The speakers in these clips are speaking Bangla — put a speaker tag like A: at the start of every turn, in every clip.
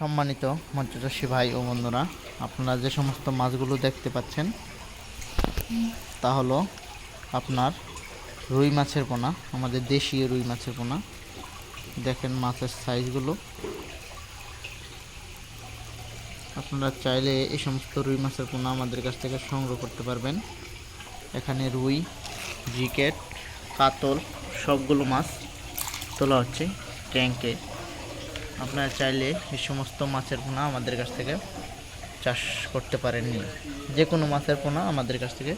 A: সম্মানিত মৎস্যচাষী ভাই ও বন্ধুরা, আপনারা যে সমস্ত মাছগুলো দেখতে পাচ্ছেন, তা হলো আপনার রুই মাছের পোনা, আমাদের দেশীয় রুই মাছের পোনা। দেখেন মাছের সাইজগুলো। আপনারা চাইলে এই সমস্ত রুই মাছের পোনা আমাদের কাছ থেকে সংগ্রহ করতে পারবেন। এখানে রুই, জিকেট, কাতল, সবগুলো মাছ তোলা হচ্ছে ট্যাঙ্কে আপনারা চাইলে এই সমস্ত মাছের পোনা আমাদের কাছ থেকে চাষ করতে পারেননি যে কোনো মাছের পোনা আমাদের কাছ থেকে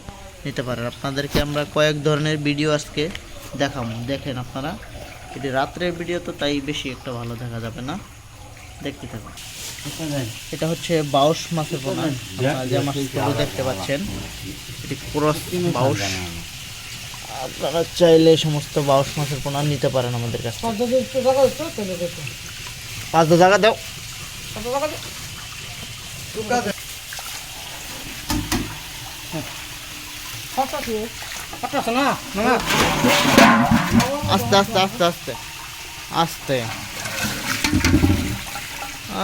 A: নিতে পারেন। আপনাদেরকে আমরা কয়েক ধরনের ভিডিও আজকে দেখাবো। দেখেন আপনারা এটি রাত্রের ভিডিও তো তাই বেশি একটা ভালো দেখা যাবে না। দেখতে থাকুন। এটা হচ্ছে বাউস মাছের পোনা। যে মাছগুলো দেখতে পাচ্ছেন এটি ক্রস বাউস আপনারা চাইলে সমস্ত বাউস মাছের পোনা নিতে পারেন আমাদের কাছ থেকে। পাঁচ দশ জায়গা দাও। আস্তে আস্তে আস্তে আস্তে আস্তে।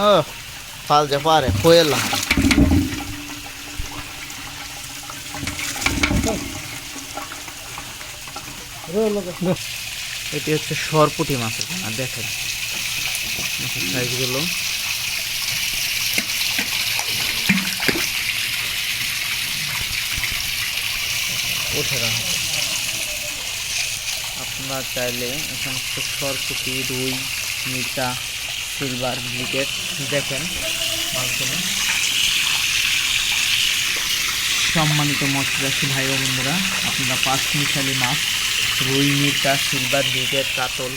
A: ও ফাল যে পারে খোয়েলাম এটি হচ্ছে সরপুটি মাছের পোনা দেখেন। সাইজগুলো উঠে রাখা আপনারা চাইলে এই সমস্ত রুই মিটা সিলভার ব্রিগেড দেখেন সম্মানিত মৎস্যচাষী ভাই বন্ধুরা, আপনারা পাঁচ মিশালি মাছ, রুই মির্কা সিলভার ব্রিগেড কাতল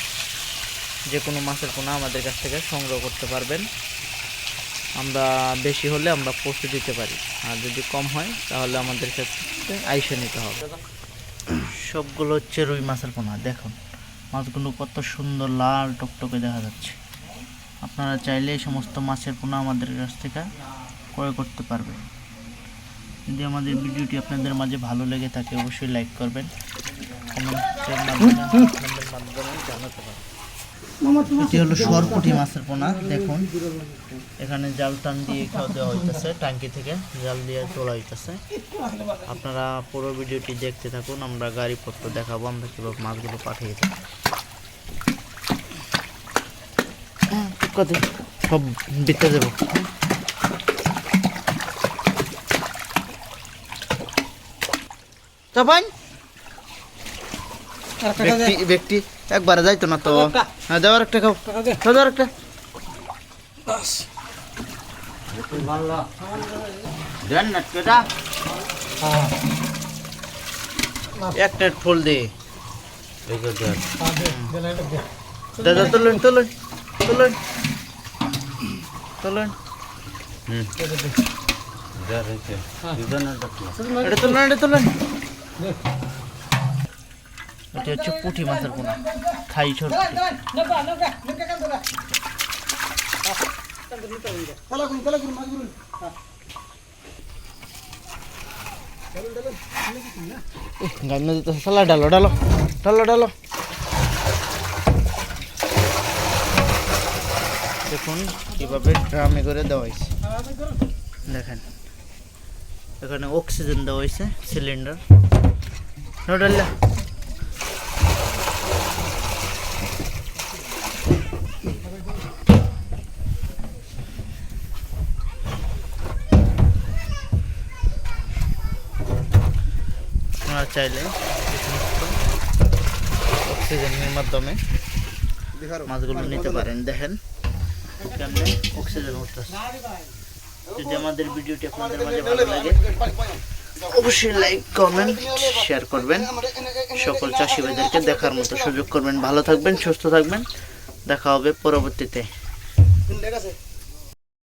A: যে কোনো মাছের পোনা আমাদের কাছ থেকে সংগ্রহ করতে পারবেন। আমরা বেশি হলে আমরা পৌঁছে দিতে পারি। আর যদি কম হয়, তাহলে আমাদের কাছে আইসে নিতে হবে। সবগুলো হচ্ছে রুই মাছের পোনা, দেখুন। মাছগুলো কত সুন্দর লাল টকটকে দেখা যাচ্ছে। আপনারা চাইলে এই সমস্ত মাছের পোনা আমাদের কাছ থেকে ক্রয় করতে পারবেন। যদি আমাদের ভিডিওটি আপনাদের মাঝে ভালো লেগে থাকে, অবশ্যই লাইক করবেন। কমেন্টের মাধ্যমে জানাতে পারেন এটি হলো সরপুটি মাছের পোনা, দেখুন। এখানে জাল টান দিয়ে খাওয়া দেওয়া হইতেছে, ট্যাঙ্কি থেকে জাল দিয়ে তোলা হইতেছে। আপনারা পুরো ভিডিওটি দেখতে থাকুন, আমরা গাড়িপত্র দেখাবো, আমরা কীভাবে মাছগুলো পাঠিয়ে থাকি সব দিতে দেবো। ব্যক্তি ব্যক্তি একবারে যাইতো না তো। হ্যাঁ দেওয়ার একটা খাও। দেওয়ার একটা। একটা ফুল দে। দাদা তুলুন তুলুন তুলুন। তুলুন। এটা তুলুন এটা তুলুন। এটা হচ্ছে পুঁটি মাছের পোনা। খাই ছোট গান দিতে সালা ডালো ডালো ডালো ডালো। দেখুন কীভাবে ড্রামে করে দেওয়া হয়েছে। দেখেন এখানে অক্সিজেন দেওয়া হয়েছে সিলিন্ডার। ডাল্লা চাইলে অক্সিজেনের মাধ্যমে মাছগুলো নিতে পারেন। দেখেন কেমনে অক্সিজেন উঠতেছে। যদি আমাদের ভিডিওটি আপনাদের মাঝে ভালো লাগে অবশ্যই লাইক কমেন্ট শেয়ার করবেন। সকল চাষি ভাইদেরকে দেখার মতো সুযোগ করবেন। ভালো থাকবেন সুস্থ থাকবেন। দেখা হবে পরবর্তীতে।